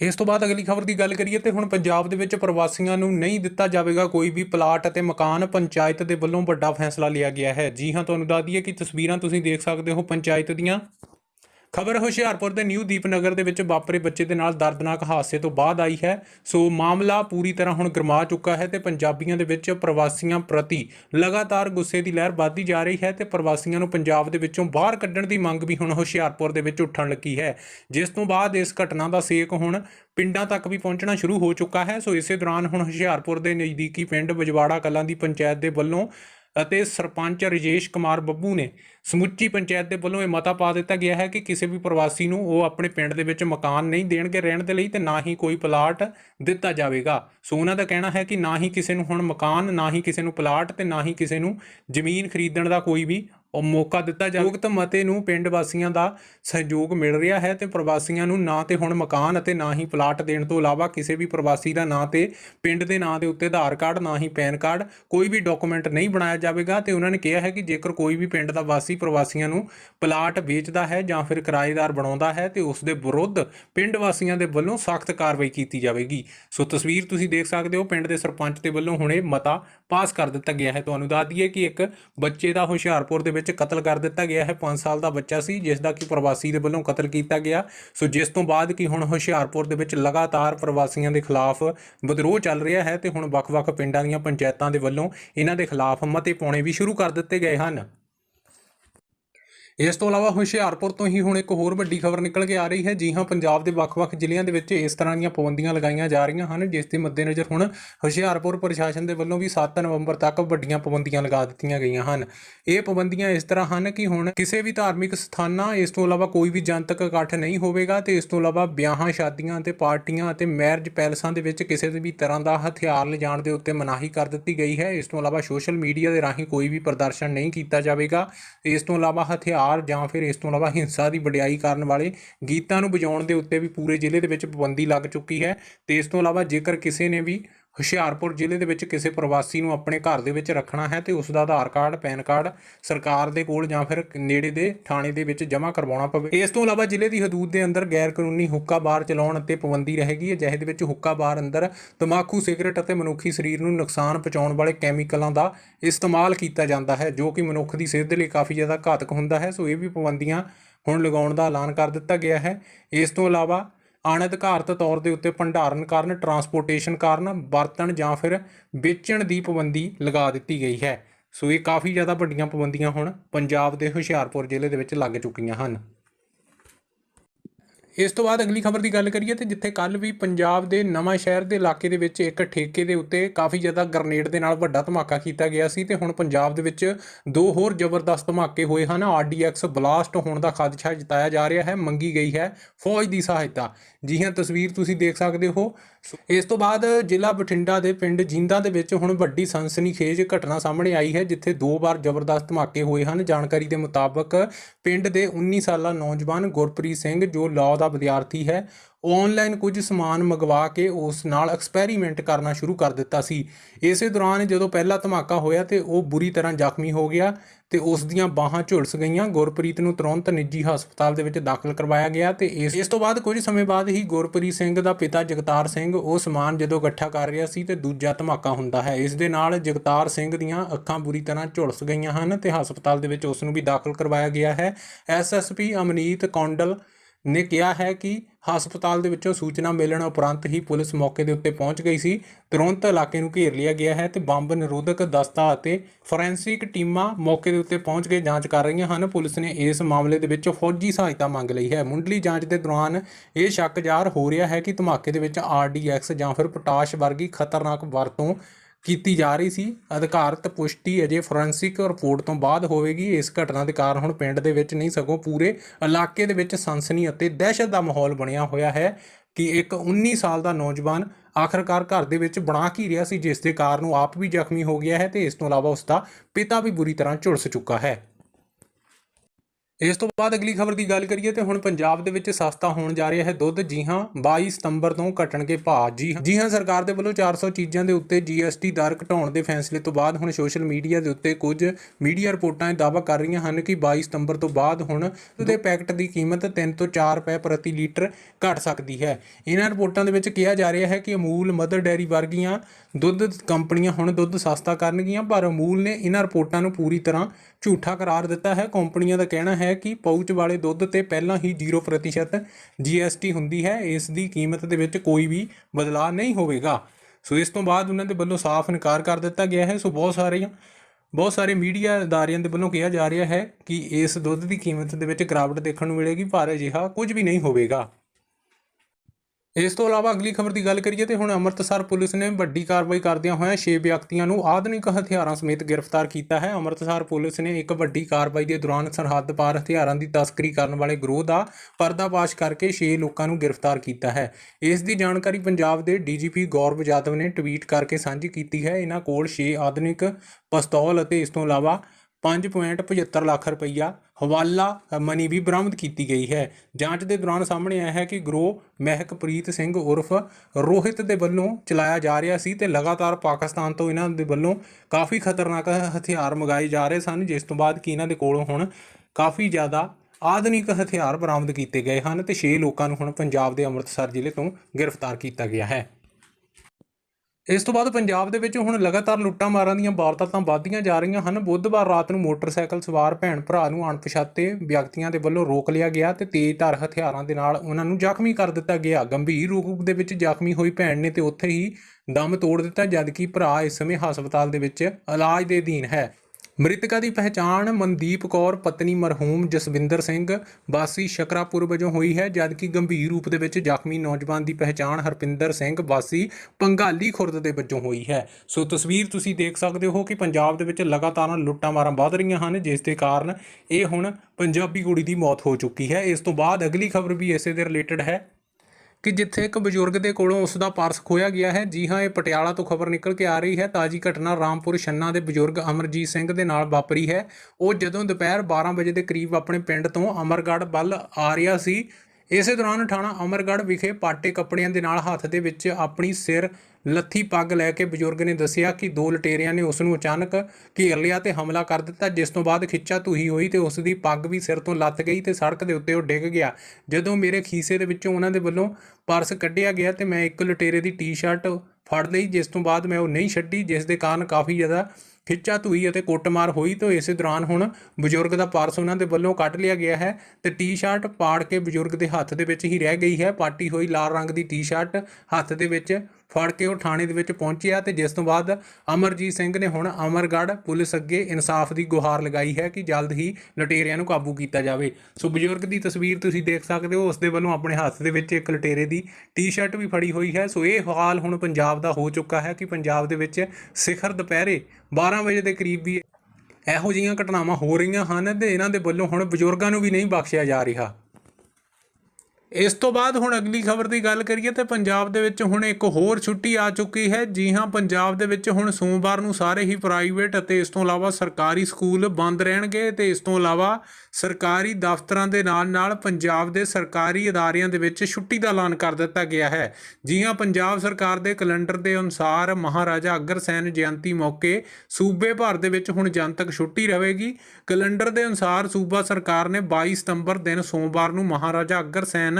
ਇਸ ਤੋਂ ਬਾਅਦ ਅਗਲੀ ਖਬਰ ਦੀ ਗੱਲ ਕਰੀਏ ਤੇ ਹੁਣ ਪੰਜਾਬ ਦੇ ਵਿੱਚ ਪ੍ਰਵਾਸੀਆਂ ਨੂੰ ਨਹੀਂ ਦਿੱਤਾ ਜਾਵੇਗਾ ਕੋਈ ਵੀ ਪਲਾਟ ਅਤੇ ਮਕਾਨ ਪੰਚਾਇਤ ਦੇ ਵੱਲੋਂ ਵੱਡਾ ਫੈਸਲਾ ਲਿਆ ਗਿਆ ਹੈ। ਜੀ ਹਾਂ, ਤੁਹਾਨੂੰ ਦੱਸ ਦਈਏ ਕਿ ਤਸਵੀਰਾਂ ਤੁਸੀਂ ਦੇਖ ਸਕਦੇ ਹੋ ਪੰਚਾਇਤ ਦੀਆਂ। ਖਬਰ ਹੁਸ਼ਿਆਰਪੁਰ ਦੇ ਨਿਊ ਦੀਪਨਗਰ ਦੇ ਵਿੱਚ ਵਾਪਰੇ ਬੱਚੇ ਦੇ ਨਾਲ ਦਰਦਨਾਕ ਹਾਦਸੇ ਤੋਂ ਬਾਅਦ ਆਈ ਹੈ। ਸੋ ਮਾਮਲਾ ਪੂਰੀ ਤਰ੍ਹਾਂ ਹੁਣ ਗਰਮਾ ਚੁੱਕਾ ਹੈ ਤੇ ਪੰਜਾਬੀਆਂ ਦੇ ਵਿੱਚ ਪ੍ਰਵਾਸੀਆਂ ਪ੍ਰਤੀ ਲਗਾਤਾਰ ਗੁੱਸੇ ਦੀ ਲਹਿਰ ਵੱਧਦੀ ਜਾ ਰਹੀ ਹੈ ਤੇ ਪ੍ਰਵਾਸੀਆਂ ਨੂੰ ਪੰਜਾਬ ਦੇ ਵਿੱਚੋਂ ਬਾਹਰ ਕੱਢਣ ਦੀ ਮੰਗ ਵੀ ਹੁਣ ਹੁਸ਼ਿਆਰਪੁਰ ਦੇ ਵਿੱਚ ਉੱਠਣ ਲੱਗੀ ਹੈ। ਜਿਸ ਤੋਂ ਬਾਅਦ ਇਸ ਘਟਨਾ ਦਾ ਸੇਕ ਹੁਣ ਪਿੰਡਾਂ ਤੱਕ ਵੀ ਪਹੁੰਚਣਾ ਸ਼ੁਰੂ ਹੋ ਚੁੱਕਾ ਹੈ। ਸੋ ਇਸੇ ਦੌਰਾਨ ਹੁਣ ਹੁਸ਼ਿਆਰਪੁਰ ਦੇ ਨਜ਼ਦੀਕੀ ਪਿੰਡ ਬਜਵਾੜਾ ਕਲਾਂ ਦੀ ਪੰਚਾਇਤ ਦੇ ਵੱਲੋਂ ਅਤੇ ਸਰਪੰਚ ਰਜੇਸ਼ ਕੁਮਾਰ ਬੱਬੂ ਨੇ ਸਮੁੱਚੀ ਪੰਚਾਇਤ ਦੇ ਵੱਲੋਂ ਇਹ ਮਤਾ ਪਾ ਦਿੱਤਾ ਗਿਆ ਹੈ ਕਿ ਕਿਸੇ ਵੀ ਪ੍ਰਵਾਸੀ ਨੂੰ ਉਹ ਆਪਣੇ ਪਿੰਡ ਦੇ ਵਿੱਚ ਮਕਾਨ ਨਹੀਂ ਦੇਣਗੇ ਰਹਿਣ ਦੇ ਲਈ ਤੇ ਨਾ ਹੀ ਕੋਈ ਪਲਾਟ ਦਿੱਤਾ ਜਾਵੇਗਾ। ਸੋ ਉਹਨਾਂ ਦਾ ਕਹਿਣਾ ਹੈ ਕਿ ਨਾ ਹੀ ਕਿਸੇ ਨੂੰ ਹੁਣ ਮਕਾਨ, ਨਾ ਹੀ ਕਿਸੇ ਨੂੰ ਪਲਾਟ ਤੇ ਨਾ ਹੀ ਕਿਸੇ ਨੂੰ ਜ਼ਮੀਨ ਖਰੀਦਣ ਦਾ ਕੋਈ ਵੀ ਉਹ ਮੌਕਾ ਦਿੱਤਾ ਜਾਊਗਤ ਮਤੇ ਨੂੰ ਪਿੰਡ ਵਾਸੀਆਂ ਦਾ ਸਹਿਯੋਗ ਮਿਲ ਰਿਹਾ ਹੈ ਤੇ ਪ੍ਰਵਾਸੀਆਂ ਨੂੰ ਨਾ ਤੇ ਹੁਣ ਮਕਾਨ ਅਤੇ ਨਾ ਹੀ ਪਲਾਟ ਦੇਣ ਤੋਂ ਇਲਾਵਾ ਕਿਸੇ ਵੀ ਪ੍ਰਵਾਸੀ ਦਾ ਨਾਂ ਤੇ ਪਿੰਡ ਦੇ ਨਾਂ ਦੇ ਉੱਤੇ ਆਧਾਰ ਕਾਰਡ, ਨਾ ਹੀ ਪੈਨ ਕਾਰਡ, ਕੋਈ ਵੀ ਡਾਕੂਮੈਂਟ ਨਹੀਂ ਬਣਾਇਆ ਜਾਵੇਗਾ ਤੇ ਉਹਨਾਂ ਨੇ ਕਿਹਾ ਹੈ ਕਿ ਜੇਕਰ ਕੋਈ ਵੀ ਪਿੰਡ ਦਾ ਵਾਸੀ ਪ੍ਰਵਾਸੀਆਂ ਨੂੰ ਪਲਾਟ ਵੇਚਦਾ ਹੈ ਜਾਂ ਫਿਰ ਕਿਰਾਏਦਾਰ ਬਣਾਉਂਦਾ ਹੈ ਤੇ ਉਸ ਦੇ ਵਿਰੁੱਧ ਪਿੰਡ ਵਾਸੀਆਂ ਦੇ ਵੱਲੋਂ ਸਖਤ ਕਾਰਵਾਈ ਕੀਤੀ ਜਾਵੇਗੀ। ਸੋ ਤਸਵੀਰ ਤੁਸੀਂ ਦੇਖ ਸਕਦੇ ਹੋ, ਪਿੰਡ ਦੇ ਸਰਪੰਚ ਦੇ ਵੱਲੋਂ ਹੁਣੇ ਮਤਾ ਪਾਸ ਕਰ ਦਿੱਤਾ ਗਿਆ ਹੈ। ਤੁਹਾਨੂੰ ਦੱਸ ਦਈਏ ਕਿ ਇੱਕ ਬੱਚੇ ਦਾ ਹੁਸ਼ਿਆਰਪੁਰ ਦੇ ਵਿੱਚ ਕਤਲ ਕਰ ਦਿੱਤਾ ਗਿਆ ਹੈ। 5 ਸਾਲ ਦਾ ਬੱਚਾ ਸੀ, ਜਿਸ ਦਾ ਕਿ ਪ੍ਰਵਾਸੀ ਦੇ ਵੱਲੋਂ ਕਤਲ ਕੀਤਾ ਗਿਆ। ਸੋ ਜਿਸ ਤੋਂ ਬਾਅਦ ਕਿ ਹੁਣ ਹੁਸ਼ਿਆਰਪੁਰ ਦੇ ਵਿੱਚ ਲਗਾਤਾਰ ਪ੍ਰਵਾਸੀਆਂ ਦੇ ਖਿਲਾਫ ਵਿਦਰੋਹ ਚੱਲ ਰਿਹਾ ਹੈ ਤੇ ਹੁਣ ਵੱਖ-ਵੱਖ ਪਿੰਡਾਂ ਦੀਆਂ ਪੰਚਾਇਤਾਂ ਦੇ ਵੱਲੋਂ ਇਹਨਾਂ ਦੇ ਖਿਲਾਫ ਮਤੇ ਪਾਉਣੇ ਵੀ ਸ਼ੁਰੂ ਕਰ ਦਿੱਤੇ ਗਏ ਹਨ। ਇਸ ਤੋਂ ਇਲਾਵਾ ਹੁਸ਼ਿਆਰਪੁਰ ਤੋਂ ਹੀ ਹੁਣ ਇੱਕ ਹੋਰ ਵੱਡੀ ਖਬਰ ਨਿਕਲ ਕੇ ਆ ਰਹੀ ਹੈ। ਜੀ ਹਾਂ, ਪੰਜਾਬ ਦੇ ਵੱਖ-ਵੱਖ ਜ਼ਿਲ੍ਹਿਆਂ ਦੇ ਵਿੱਚ ਇਸ ਤਰ੍ਹਾਂ ਦੀਆਂ ਪਾਬੰਦੀਆਂ ਲਗਾਈਆਂ ਜਾ ਰਹੀਆਂ ਹਨ, ਜਿਸ ਦੇ ਮੱਦੇਨਜ਼ਰ ਹੁਣ ਹੁਸ਼ਿਆਰਪੁਰ ਪ੍ਰਸ਼ਾਸਨ ਦੇ ਵੱਲੋਂ ਵੀ 7 ਨਵੰਬਰ ਤੱਕ ਵੱਡੀਆਂ ਪਾਬੰਦੀਆਂ ਲਗਾ ਦਿੱਤੀਆਂ ਗਈਆਂ ਹਨ। ਇਹ ਪਾਬੰਦੀਆਂ ਇਸ ਤਰ੍ਹਾਂ ਹਨ ਕਿ ਹੁਣ ਕਿਸੇ ਵੀ ਧਾਰਮਿਕ ਸਥਾਨਾਂ, ਇਸ ਤੋਂ ਇਲਾਵਾ ਕੋਈ ਵੀ ਜਨਤਕ ਇਕੱਠ ਨਹੀਂ ਹੋਵੇਗਾ ਤੇ ਇਸ ਤੋਂ ਇਲਾਵਾ ਵਿਆਹਾਂ, ਸ਼ਾਦੀਆਂ ਅਤੇ ਪਾਰਟੀਆਂ ਅਤੇ ਮੈਰਿਜ ਪੈਲਸਾਂ ਦੇ ਵਿੱਚ ਕਿਸੇ ਵੀ ਤਰ੍ਹਾਂ ਦਾ ਹਥਿਆਰ ਲਿਜਾਣ ਦੇ ਉੱਤੇ ਮਨਾਹੀ ਕਰ ਦਿੱਤੀ ਗਈ ਹੈ। ਇਸ ਤੋਂ ਇਲਾਵਾ ਸੋਸ਼ਲ ਮੀਡੀਆ ਦੇ ਰਾਹੀਂ ਕੋਈ ਵੀ ਪ੍ਰਦਰਸ਼ਨ ਨਹੀਂ ਕੀਤਾ ਜਾਵੇਗਾ। ਇਸ ਤੋਂ ਇਲਾਵਾ ਹਥਿਆਰ ਜਾਂ ਫਿਰ ਇਸ ਤੋਂ ਇਲਾਵਾ ਹਿੰਸਾ ਦੀ ਵਡਿਆਈ ਕਰਨ ਵਾਲੇ ਗੀਤਾਂ ਨੂੰ ਵਜਾਉਣ ਦੇ ਉੱਤੇ ਵੀ ਪੂਰੇ ਜ਼ਿਲ੍ਹੇ ਦੇ ਵਿੱਚ ਪਾਬੰਦੀ ਲੱਗ ਚੁੱਕੀ ਹੈ ਤੇ ਇਸ ਤੋਂ ਇਲਾਵਾ ਜੇਕਰ ਕਿਸੇ ਨੇ ਵੀ ਹੁਸ਼ਿਆਰਪੁਰ ਜ਼ਿਲ੍ਹੇ ਦੇ ਵਿੱਚ ਕਿਸੇ ਪ੍ਰਵਾਸੀ ਨੂੰ ਆਪਣੇ ਘਰ ਦੇ ਵਿੱਚ ਰੱਖਣਾ ਹੈ ਤੇ ਉਸ ਦਾ ਆਧਾਰ ਕਾਰਡ, ਪੈਨ ਕਾਰਡ ਸਰਕਾਰ ਦੇ ਕੋਲ ਜਾਂ ਫਿਰ ਨੇੜੇ ਦੇ ਥਾਣੇ ਦੇ ਵਿੱਚ ਜਮ੍ਹਾਂ ਕਰਵਾਉਣਾ ਪਵੇ। ਇਸ ਤੋਂ ਇਲਾਵਾ ਜ਼ਿਲ੍ਹੇ ਦੀ ਹਦੂਦ ਦੇ ਅੰਦਰ ਗੈਰ ਕਾਨੂੰਨੀ ਹੁੱਕਾ ਬਾਰ ਚਲਾਉਣ ਅਤੇ ਪਾਬੰਦੀ ਰਹੇਗੀ। ਅਜਿਹੇ ਦੇ ਵਿੱਚ ਹੁੱਕਾ ਬਾਰ ਅੰਦਰ ਤਮਾਕੂ, ਸਿਗਰਟ ਅਤੇ ਮਨੁੱਖੀ ਸਰੀਰ ਨੂੰ ਨੁਕਸਾਨ ਪਹੁੰਚਾਉਣ ਵਾਲੇ ਕੈਮੀਕਲਾਂ ਦਾ ਇਸਤੇਮਾਲ ਕੀਤਾ ਜਾਂਦਾ ਹੈ, ਜੋ ਕਿ ਮਨੁੱਖ ਦੀ ਸਿਹਤ ਦੇ ਲਈ ਕਾਫੀ ਜ਼ਿਆਦਾ ਘਾਤਕ ਹੁੰਦਾ ਹੈ। ਸੋ ਇਹ ਵੀ ਪਾਬੰਦੀਆਂ ਹੁਣ ਲਗਾਉਣ ਦਾ ਐਲਾਨ ਕਰ ਦਿੱਤਾ ਗਿਆ ਹੈ। ਇਸ ਤੋਂ ਇਲਾਵਾ ਅਣਅਧਿਕਾਰਤ ਤੌਰ ਦੇ ਉੱਤੇ ਭੰਡਾਰਨ ਕਾਰਨ ਟਰਾਂਸਪੋਰਟੇਸ਼ਨ ਕਾਰਨ, ਵਰਤਣ ਜਾਂ ਫਿਰ ਵੇਚਣ ਦੀ ਪਾਬੰਦੀ ਲਗਾ ਦਿੱਤੀ ਗਈ ਹੈ। ਸੋ ਇਹ ਕਾਫੀ ਜ਼ਿਆਦਾ ਵੱਡੀਆਂ ਪਾਬੰਦੀਆਂ ਹੁਣ ਪੰਜਾਬ ਦੇ ਹੁਸ਼ਿਆਰਪੁਰ ਜ਼ਿਲ੍ਹੇ ਦੇ ਵਿੱਚ ਲੱਗ ਚੁੱਕੀਆਂ ਹਨ। ਇਸ ਤੋਂ ਬਾਅਦ ਅਗਲੀ ਖਬਰ ਦੀ ਗੱਲ ਕਰੀਏ ਤੇ ਜਿੱਥੇ ਕੱਲ ਵੀ ਪੰਜਾਬ ਦੇ ਨਵਾਂ ਸ਼ਹਿਰ ਦੇ ਇਲਾਕੇ ਦੇ ਵਿੱਚ ਇੱਕ ਠੇਕੇ ਦੇ ਉੱਤੇ ਕਾਫੀ ਜ਼ਿਆਦਾ ਗ੍ਰਨੇਡ ਦੇ ਨਾਲ ਵੱਡਾ ਧਮਾਕਾ ਕੀਤਾ ਗਿਆ ਸੀ ਤੇ ਹੁਣ ਪੰਜਾਬ ਦੇ ਵਿੱਚ ਦੋ ਹੋਰ ਜ਼ਬਰਦਸਤ ਧਮਾਕੇ ਹੋਏ ਹਨ। ਆਰਡੀਐਕਸ ਬਲਾਸਟ ਹੋਣ ਦਾ ਖਦਸ਼ਾ ਜਤਾਇਆ ਜਾ ਰਿਹਾ ਹੈ, ਮੰਗੀ ਗਈ ਹੈ ਫੌਜ ਦੀ ਸਹਾਇਤਾ। ਜੀ ਹਾਂ, ਤਸਵੀਰ ਤੁਸੀਂ ਦੇਖ ਸਕਦੇ ਹੋ। ਇਸ ਤੋਂ ਬਾਅਦ ਜ਼ਿਲ੍ਹਾ ਬਠਿੰਡਾ ਦੇ ਪਿੰਡ ਜਿੰਦਾ ਦੇ ਵਿੱਚ ਹੁਣ ਵੱਡੀ ਸਨਸਨੀਖੇਜ ਘਟਨਾ ਸਾਹਮਣੇ ਆਈ ਹੈ, ਜਿੱਥੇ ਦੋ ਵਾਰ ਜ਼ਬਰਦਸਤ ਧਮਾਕੇ ਹੋਏ ਹਨ। ਜਾਣਕਾਰੀ ਦੇ ਮੁਤਾਬਕ ਪਿੰਡ ਦੇ 19 ਸਾਲਾ ਨੌਜਵਾਨ ਗੁਰਪ੍ਰੀਤ ਸਿੰਘ, ਜੋ ਲਾਅ ਦਾ ਦਾ ਵਿਦਿਆਰਥੀ ਹੈ। ਉਹ ਆਨਲਾਈਨ ਕੁਝ ਸਮਾਨ ਮੰਗਵਾ ਕੇ ਉਸ ਨਾਲ ਐਕਸਪੈਰੀਮੈਂਟ ਕਰਨਾ ਸ਼ੁਰੂ ਕਰ ਦਿੱਤਾ ਸੀ। ਇਸੇ ਦੌਰਾਨ ਜਦੋਂ ਪਹਿਲਾ ਧਮਾਕਾ ਹੋਇਆ ਤੇ ਉਹ ਬੁਰੀ ਤਰ੍ਹਾਂ ਜ਼ਖਮੀ ਹੋ ਗਿਆ ਤੇ ਉਸ ਦੀਆਂ ਬਾਹਾਂ ਝੁਲਸ ਗਈਆਂ। ਗੁਰਪ੍ਰੀਤ ਨੂੰ ਤੁਰੰਤ ਨਿੱਜੀ ਹਸਪਤਾਲ ਦੇ ਵਿੱਚ ਦਾਖਲ ਕਰਵਾਇਆ ਗਿਆ ਤੇ ਇਸ ਇਸ ਤੋਂ ਬਾਅਦ ਕੁਝ ਸਮੇਂ ਬਾਅਦ ਹੀ ਗੁਰਪ੍ਰੀਤ ਸਿੰਘ ਦਾ ਪਿਤਾ ਜਗਤਾਰ ਸਿੰਘ ਉਹ ਸਮਾਨ ਜਦੋਂ ਇਕੱਠਾ ਕਰ ਰਿਹਾ ਸੀ ਤੇ ਦੂਜਾ ਧਮਾਕਾ ਹੁੰਦਾ ਹੈ। ਇਸ ਦੇ ਨਾਲ ਜਗਤਾਰ ਸਿੰਘ ਦੀਆਂ ਅੱਖਾਂ ਬੁਰੀ ਤਰ੍ਹਾਂ ਝੁਲਸ ਗਈਆਂ ਹਨ ਤੇ ਹਸਪਤਾਲ ਦੇ ਵਿੱਚ ਉਸ ਨੂੰ ਵੀ ਦਾਖਲ ਕਰਵਾਇਆ ਗਿਆ ਹੈ। ਐਸਐਸਪੀ ਅਮਨੀਤ ਕੌਂਡਲ ਨੇ ਕਿਹਾ ਹੈ ਕਿ ਹਸਪਤਾਲ ਦੇ ਵਿੱਚੋਂ ਸੂਚਨਾ ਮਿਲਣ ਉਪਰੰਤ ਹੀ ਪੁਲਿਸ ਮੌਕੇ ਦੇ ਉੱਤੇ ਪਹੁੰਚ ਗਈ ਸੀ। ਤੁਰੰਤ ਇਲਾਕੇ ਨੂੰ ਘੇਰ ਲਿਆ ਗਿਆ ਹੈ ਤੇ ਬੰਬ ਨਿਰੋਧਕ ਦਸਤਾ ਅਤੇ ਫੋਰੈਂਸਿਕ ਟੀਮਾਂ ਮੌਕੇ ਦੇ ਉੱਤੇ ਪਹੁੰਚ ਕੇ ਜਾਂਚ ਕਰ ਰਹੀਆਂ ਹਨ। ਪੁਲਿਸ ਨੇ ਇਸ ਮਾਮਲੇ ਦੇ ਵਿੱਚ ਫੌਜੀ ਸਹਾਇਤਾ ਮੰਗ ਲਈ ਹੈ। ਮੁੱਢਲੀ ਜਾਂਚ ਦੇ ਦੌਰਾਨ ਇਹ ਸ਼ੱਕ ਜ਼ਾਹਰ ਹੋ ਰਿਹਾ ਹੈ ਕਿ ਧਮਾਕੇ ਦੇ ਵਿੱਚ ਆਰਡੀਐਕਸ ਜਾਂ ਫਿਰ ਪੋਟਾਸ਼ ਵਰਗੀ ਖਤਰਨਾਕ ਵਰਤੋਂ ਕੀਤੀ ਜਾ ਰਹੀ ਸੀ। ਅਧਿਕਾਰਤ ਪੁਸ਼ਟੀ ਅਜੇ ਫੋਰੈਂਸਿਕ ਰਿਪੋਰਟ ਤੋਂ ਬਾਅਦ ਹੋਵੇਗੀ। ਇਸ ਘਟਨਾ ਦੇ ਕਾਰਨ ਹੁਣ ਪਿੰਡ ਦੇ ਵਿੱਚ ਨਹੀਂ ਸਗੋਂ ਪੂਰੇ ਇਲਾਕੇ ਦੇ ਵਿੱਚ ਸਨਸਨੀ ਅਤੇ ਦਹਿਸ਼ਤ ਦਾ ਮਾਹੌਲ ਬਣਿਆ ਹੋਇਆ ਹੈ ਕਿ ਇੱਕ 19 ਸਾਲ ਦਾ ਨੌਜਵਾਨ ਆਖਰਕਾਰ ਘਰ ਦੇ ਵਿੱਚ ਬਣਾ ਕੀ ਰਿਹਾ ਸੀ, ਜਿਸ ਦੇ ਕਾਰਨ ਉਹ ਆਪ ਵੀ ਜ਼ਖਮੀ ਹੋ ਗਿਆ ਹੈ ਤੇ ਇਸ ਤੋਂ ਇਲਾਵਾ ਉਸ ਦਾ ਪਿਤਾ ਵੀ ਬੁਰੀ ਤਰ੍ਹਾਂ ਝੁਲਸ ਚੁੱਕਾ ਹੈ। ਇਸ ਤੋਂ ਬਾਅਦ ਅਗਲੀ ਖਬਰ ਦੀ ਗੱਲ ਕਰੀਏ ਤੇ ਹੁਣ ਪੰਜਾਬ ਦੇ ਵਿੱਚ ਸਸਤਾ ਹੋਣ ਜਾ ਰਿਹਾ ਹੈ ਦੁੱਧ। ਜੀ ਹਾਂ 22 ਸਤੰਬਰ ਤੋਂ ਘਟਣਗੇ ਭਾਅ। ਜੀ ਜੀ ਹਾਂ, ਸਰਕਾਰ ਦੇ ਵੱਲੋਂ 400 ਚੀਜ਼ਾਂ ਦੇ ਉੱਤੇ GST ਦਰ ਘਟਾਉਣ ਦੇ ਫੈਸਲੇ ਤੋਂ ਬਾਅਦ ਹੁਣ ਸੋਸ਼ਲ ਮੀਡੀਆ ਦੇ ਉੱਤੇ ਕੁਝ ਮੀਡੀਆ ਰਿਪੋਰਟਾਂ ਇਹ ਦਾਅਵਾ ਕਰ ਰਹੀਆਂ ਹਨ ਕਿ 22 ਸਤੰਬਰ ਤੋਂ ਬਾਅਦ ਹੁਣ ਦੇ ਪੈਕਟ ਦੀ ਕੀਮਤ 3 ਤੋਂ 4 ਰੁਪਏ ਪ੍ਰਤੀ ਲੀਟਰ ਘਟ ਸਕਦੀ ਹੈ। ਇਹਨਾਂ ਰਿਪੋਰਟਾਂ ਦੇ ਵਿੱਚ ਕਿਹਾ ਜਾ ਰਿਹਾ ਹੈ ਕਿ ਅਮੂਲ, ਮਦਰ ਡੈਰੀ ਵਰਗੀਆਂ ਦੁੱਧ ਕੰਪਨੀਆਂ ਹੁਣ ਦੁੱਧ ਸਸਤਾ ਕਰਨਗੀਆਂ, ਪਰ ਅਮੂਲ ਨੇ ਇਹਨਾਂ ਰਿਪੋਰਟਾਂ ਨੂੰ ਪੂਰੀ ਤਰ੍ਹਾਂ ਝੂਠਾ ਕਰਾਰ ਦਿੱਤਾ ਹੈ। ਕੰਪਨੀਆਂ ਦਾ ਕਹਿਣਾ ਹੈ ਕਿ ਪਾਊਚ ਵਾਲੇ ਦੁੱਧ ਤੇ ਪਹਿਲਾਂ ਹੀ 0% GST ਹੁੰਦੀ ਹੈ। ਇਸ ਦੀ ਕੀਮਤ ਦੇ ਵਿੱਚ ਕੋਈ ਵੀ ਬਦਲਾਅ ਨਹੀਂ ਹੋਵੇਗਾ। ਸੋ ਇਸ ਤੋਂ ਬਾਅਦ ਉਹਨਾਂ ਦੇ ਵੱਲੋਂ ਸਾਫ਼ ਇਨਕਾਰ ਕਰ ਦਿੱਤਾ ਗਿਆ ਹੈ। ਸੋ ਬਹੁਤ ਸਾਰੀਆਂ, ਬਹੁਤ ਸਾਰੇ ਮੀਡੀਆ ਅਦਾਰਿਆਂ ਦੇ ਵੱਲੋਂ ਕਿਹਾ ਜਾ ਰਿਹਾ ਹੈ ਕਿ ਇਸ ਦੁੱਧ ਦੀ ਕੀਮਤ ਦੇ ਵਿੱਚ ਗਿਰਾਵਟ ਦੇਖਣ ਨੂੰ ਮਿਲੇਗੀ, ਪਰ ਅਜਿਹਾ ਕੁਝ ਵੀ ਨਹੀਂ ਹੋਵੇਗਾ। ਇਸ ਤੋਂ ਇਲਾਵਾ ਅਗਲੀ ਖਬਰ ਦੀ ਗੱਲ ਕਰੀਏ ਤੇ ਹੁਣ ਅੰਮ੍ਰਿਤਸਰ ਪੁਲਿਸ ਨੇ ਵੱਡੀ ਕਾਰਵਾਈ ਕਰਦਿਆਂ ਹੋਇਆਂ 6 ਵਿਅਕਤੀਆਂ ਨੂੰ ਆਧੁਨਿਕ ਹਥਿਆਰਾਂ ਸਮੇਤ ਗ੍ਰਿਫਤਾਰ ਕੀਤਾ ਹੈ। ਅੰਮ੍ਰਿਤਸਰ ਪੁਲਿਸ ਨੇ ਇੱਕ ਵੱਡੀ ਕਾਰਵਾਈ ਦੇ ਦੌਰਾਨ ਸਰਹੱਦ ਪਾਰ ਹਥਿਆਰਾਂ ਦੀ ਤਸਕਰੀ ਕਰਨ ਵਾਲੇ ਗਰੋਹ ਦਾ ਪਰਦਾਫਾਸ਼ ਕਰਕੇ 6 ਲੋਕਾਂ ਨੂੰ ਗ੍ਰਿਫਤਾਰ ਕੀਤਾ ਹੈ। ਇਸ ਦੀ ਜਾਣਕਾਰੀ ਪੰਜਾਬ ਦੇ ਡੀਜੀਪੀ ਗੌਰਵ ਜਾਦਵ ਨੇ ਟਵੀਟ ਕਰਕੇ ਸਾਂਝੀ ਕੀਤੀ ਹੈ। ਇਹਨਾਂ ਕੋਲ 6 ਆਧੁਨਿਕ ਪਿਸਤੌਲ ਅਤੇ ਇਸ ਤੋਂ ਇਲਾਵਾ 5.75 ਲੱਖ ਰੁਪਈਆ ਹਵਾਲਾ ਮਨੀ ਵੀ ਬਰਾਮਦ ਕੀਤੀ ਗਈ ਹੈ। ਜਾਂਚ ਦੇ ਦੌਰਾਨ ਸਾਹਮਣੇ ਆਇਆ ਹੈ ਕਿ ਗਰੋਹ ਮਹਿਕਪ੍ਰੀਤ ਸਿੰਘ ਉਰਫ ਰੋਹਿਤ ਦੇ ਵੱਲੋਂ ਚਲਾਇਆ ਜਾ ਰਿਹਾ ਸੀ ਤੇ ਲਗਾਤਾਰ ਪਾਕਿਸਤਾਨ ਤੋਂ ਇਹਨਾਂ ਦੇ ਵੱਲੋਂ ਕਾਫੀ ਖਤਰਨਾਕ ਹਥਿਆਰ ਮੰਗਾਏ ਜਾ ਰਹੇ ਸਨ, ਜਿਸ ਤੋਂ ਬਾਅਦ ਕਿ ਇਹਨਾਂ ਦੇ ਕੋਲੋਂ ਹੁਣ ਕਾਫੀ ਜ਼ਿਆਦਾ ਆਧੁਨਿਕ ਹਥਿਆਰ ਬਰਾਮਦ ਕੀਤੇ ਗਏ ਹਨ ਤੇ 6 ਲੋਕਾਂ ਨੂੰ ਹੁਣ ਪੰਜਾਬ ਦੇ ਅੰਮ੍ਰਿਤਸਰ ਜ਼ਿਲ੍ਹੇ ਤੋਂ ਗ੍ਰਿਫਤਾਰ ਕੀਤਾ ਗਿਆ ਹੈ। ਇਸ ਤੋਂ ਬਾਅਦ ਪੰਜਾਬ ਦੇ ਵਿੱਚ ਹੁਣ ਲਗਾਤਾਰ ਲੁੱਟਾਂ ਮਾਰਾਂ ਦੀਆਂ ਵਾਰਦਾਤਾਂ ਵਧਦੀਆਂ ਜਾ ਰਹੀਆਂ ਹਨ। ਬੁੱਧਵਾਰ ਰਾਤ ਨੂੰ ਮੋਟਰਸਾਈਕਲ ਸਵਾਰ ਭੈਣ ਭਰਾ ਨੂੰ ਅਣਪਛਾਤੇ ਵਿਅਕਤੀਆਂ ਦੇ ਵੱਲੋਂ ਰੋਕ ਲਿਆ ਗਿਆ ਤੇ ਤੇਜ਼ਧਾਰ ਹਥਿਆਰਾਂ ਦੇ ਨਾਲ ਉਹਨਾਂ ਨੂੰ ਜ਼ਖਮੀ ਕਰ ਦਿੱਤਾ ਗਿਆ। ਗੰਭੀਰ ਰੂਪ ਦੇ ਵਿੱਚ ਜ਼ਖਮੀ ਹੋਈ ਭੈਣ ਨੇ ਤੇ ਉੱਥੇ ਹੀ ਦਮ ਤੋੜ ਦਿੱਤਾ, ਜਦਕਿ ਭਰਾ ਇਸ ਸਮੇਂ ਹਸਪਤਾਲ ਦੇ ਵਿੱਚ ਇਲਾਜ ਦੇ ਅਧੀਨ ਹੈ। ਮ੍ਰਿਤਕਾ ਦੀ ਪਹਿਚਾਣ ਮਨਦੀਪ ਕੌਰ, ਪਤਨੀ ਮਰਹੂਮ ਜਸਵਿੰਦਰ ਸਿੰਘ, ਵਾਸੀ ਸ਼ਕਰਾਪੁਰ ਵਜੋਂ ਹੋਈ ਹੈ, ਜਦਕਿ ਗੰਭੀਰ ਰੂਪ ਦੇ ਵਿੱਚ ਜ਼ਖਮੀ ਨੌਜਵਾਨ ਦੀ ਪਹਿਚਾਣ ਹਰਪਿੰਦਰ ਸਿੰਘ, ਵਾਸੀ ਪੰਗਾਲੀ ਖੁਰਦ ਦੇ ਵਜੋਂ ਹੋਈ ਹੈ। ਸੋ ਤਸਵੀਰ ਤੁਸੀਂ ਦੇਖ ਸਕਦੇ ਹੋ ਕਿ ਪੰਜਾਬ ਦੇ ਵਿੱਚ ਲਗਾਤਾਰ ਲੁੱਟਾਂ ਮਾਰਾਂ ਵੱਧ ਰਹੀਆਂ ਹਨ, ਜਿਸ ਦੇ ਕਾਰਨ ਇਹ ਹੁਣ ਪੰਜਾਬੀ ਕੁੜੀ ਦੀ ਮੌਤ ਹੋ ਚੁੱਕੀ ਹੈ। ਇਸ ਤੋਂ ਬਾਅਦ ਅਗਲੀ ਖਬਰ ਵੀ ਇਸੇ ਦੇ ਰਿਲੇਟਡ ਹੈ। ਕਿ ਜਿੱਥੇ ਇੱਕ ਬਜ਼ੁਰਗ ਦੇ ਕੋਲੋਂ ਉਸ ਦਾ ਪਰਸ ਖੋਇਆ ਗਿਆ ਹੈ। ਜੀ ਹਾਂ, ਇਹ ਪਟਿਆਲਾ ਤੋਂ ਖਬਰ ਨਿਕਲ ਕੇ ਆ ਰਹੀ ਹੈ। ਤਾਜੀ ਘਟਨਾ ਰਾਮਪੁਰ ਛੰਨਾ ਦੇ ਬਜ਼ੁਰਗ ਅਮਰਜੀਤ ਸਿੰਘ ਦੇ ਨਾਲ ਵਾਪਰੀ ਹੈ। ਉਹ ਜਦੋਂ ਦੁਪਹਿਰ 12 ਵਜੇ ਦੇ ਕਰੀਬ ਆਪਣੇ ਪਿੰਡ ਤੋਂ ਅਮਰਗੜ੍ਹ ਵੱਲ ਆ ਰਿਹਾ ਸੀ ਇਸੇ ਦੌਰਾਨ ਥਾਣਾ ਅਮਰਗੜ੍ਹ ਵਿਖੇ ਪਾਟੇ ਕੱਪੜਿਆਂ ਦੇ ਨਾਲ ਹੱਥ ਦੇ ਵਿੱਚ ਆਪਣੀ ਸਿਰ ਲੱਥੀ ਪੱਗ ਲੈ ਕੇ ਬਜ਼ੁਰਗ ਨੇ ਦੱਸਿਆ ਕਿ ਦੋ ਲਟੇਰਿਆਂ ਨੇ ਉਸ ਨੂੰ ਅਚਾਨਕ ਘੇਰ ਲਿਆ ਤੇ ਹਮਲਾ ਕਰ ਦਿੱਤਾ, ਜਿਸ ਤੋਂ ਬਾਅਦ ਖਿੱਚਾ ਧੂਹੀ ਹੋਈ ਤੇ ਉਸ ਦੀ ਪੱਗ ਵੀ ਸਿਰ ਤੋਂ ਲੱਥ ਗਈ ਤੇ ਸੜਕ ਦੇ ਉੱਤੇ ਉਹ ਡਿੱਗ ਗਿਆ। ਜਦੋਂ ਮੇਰੇ ਖੀਸੇ ਦੇ ਵਿੱਚੋਂ ਉਹਨਾਂ ਦੇ ਵੱਲੋਂ ਪਰਸ ਕੱਢਿਆ ਗਿਆ ਤੇ ਮੈਂ ਇੱਕ ਲਟੇਰੇ ਦੀ ਟੀ-ਸ਼ਰਟ ਫੜ ਲਈ, ਜਿਸ ਤੋਂ ਬਾਅਦ ਮੈਂ ਉਹ ਨਹੀਂ ਛੱਡੀ, ਜਿਸ ਦੇ ਕਾਰਨ ਕਾਫੀ ਜ਼ਿਆਦਾ ਖਿੱਚਾ ਧੂਈ ਅਤੇ ਕੁੱਟਮਾਰ ਹੋਈ ਤਾਂ ਇਸੇ ਦੌਰਾਨ ਹੁਣ ਬਜ਼ੁਰਗ ਦਾ ਪਾਰਸ ਉਹਨਾਂ ਦੇ ਵੱਲੋਂ ਕੱਢ ਲਿਆ ਗਿਆ ਹੈ ਤੇ ਟੀ-ਸ਼ਰਟ ਪਾੜ ਕੇ ਬਜ਼ੁਰਗ ਦੇ ਹੱਥ ਦੇ ਵਿੱਚ ਹੀ ਰਹਿ ਗਈ ਹੈ, ਪਾਟੀ ਹੋਈ ਲਾਲ ਰੰਗ ਦੀ ਟੀ-ਸ਼ਰਟ ਹੱਥ ਦੇ ਵਿੱਚ। ਫੜ ਕੇ ਉਹ ਥਾਣੇ ਦੇ ਵਿੱਚ ਪਹੁੰਚਿਆ ਤੇ ਜਿਸ ਤੋਂ ਬਾਅਦ ਅਮਰਜੀਤ ਸਿੰਘ ਨੇ ਹੁਣ ਅਮਰਗੜ੍ਹ ਪੁਲਿਸ ਅੱਗੇ ਇਨਸਾਫ ਦੀ ਗੁਹਾਰ ਲਗਾਈ ਹੈ ਕਿ ਜਲਦ ਹੀ ਲਟੇਰਿਆਂ ਨੂੰ ਕਾਬੂ ਕੀਤਾ ਜਾਵੇ। ਸੋ ਬਜ਼ੁਰਗ ਦੀ ਤਸਵੀਰ ਤੁਸੀਂ ਦੇਖ ਸਕਦੇ ਹੋ ਉਸ ਦੇ ਵੱਲੋਂ ਆਪਣੇ ਹੱਥ ਦੇ ਵਿੱਚ ਇੱਕ ਲਟੇਰੇ ਦੀ ਟੀ-ਸ਼ਰਟ ਵੀ ਫੜੀ ਹੋਈ ਹੈ। ਸੋ ਇਹ ਹਾਲ ਹੁਣ ਪੰਜਾਬ ਦਾ ਹੋ ਚੁੱਕਾ ਹੈ ਕਿ ਪੰਜਾਬ ਦੇ ਵਿੱਚ ਸਿਖਰ ਦੁਪਹਿਰੇ 12 ਵਜੇ ਦੇ ਕਰੀਬ ਵੀ ਇਹੋ ਜਿਹੀਆਂ ਘਟਨਾਵਾਂ ਹੋ ਰਹੀਆਂ ਹਨ ਤੇ ਇਹਨਾਂ ਦੇ ਵੱਲੋਂ ਹੁਣ ਬਜ਼ੁਰਗਾਂ ਨੂੰ ਵੀ ਨਹੀਂ ਬਖਸ਼ਿਆ ਜਾ ਰਿਹਾ। ਇਸ ਤੋਂ ਬਾਅਦ ਹੁਣ ਅਗਲੀ ਖਬਰ ਦੀ ਗੱਲ ਕਰੀਏ ਤੇ ਪੰਜਾਬ ਦੇ ਵਿੱਚ ਹੁਣ ਇੱਕ ਹੋਰ ਛੁੱਟੀ ਆ ਚੁੱਕੀ ਹੈ। ਜੀ ਹਾਂ, ਪੰਜਾਬ ਦੇ ਵਿੱਚ ਹੁਣ ਸੋਮਵਾਰ ਨੂੰ ਸਾਰੇ ਹੀ ਪ੍ਰਾਈਵੇਟ ਅਤੇ ਇਸ ਤੋਂ ਇਲਾਵਾ ਸਰਕਾਰੀ ਸਕੂਲ ਬੰਦ ਰਹਿਣਗੇ ਤੇ ਇਸ ਤੋਂ ਇਲਾਵਾ ਸਰਕਾਰੀ ਦਫ਼ਤਰਾਂ ਦੇ ਨਾਲ ਨਾਲ ਪੰਜਾਬ ਦੇ ਸਰਕਾਰੀ ਅਦਾਰਿਆਂ ਦੇ ਵਿੱਚ ਛੁੱਟੀ ਦਾ ਐਲਾਨ ਕਰ ਦਿੱਤਾ ਗਿਆ ਹੈ। ਜੀ ਹਾਂ, ਪੰਜਾਬ ਸਰਕਾਰ ਦੇ ਕੈਲੰਡਰ ਦੇ ਅਨੁਸਾਰ ਮਹਾਰਾਜਾ ਅਗਰਸੈਨ ਜਯੰਤੀ ਮੌਕੇ ਸੂਬੇ ਭਰ ਦੇ ਵਿੱਚ ਹੁਣ ਜਨਤਕ ਛੁੱਟੀ ਰਹੇਗੀ। ਕੈਲੰਡਰ ਦੇ ਅਨੁਸਾਰ ਸੂਬਾ ਸਰਕਾਰ ਨੇ 22 ਸਤੰਬਰ ਦਿਨ ਸੋਮਵਾਰ ਨੂੰ ਮਹਾਰਾਜਾ ਅਗਰਸੈਨ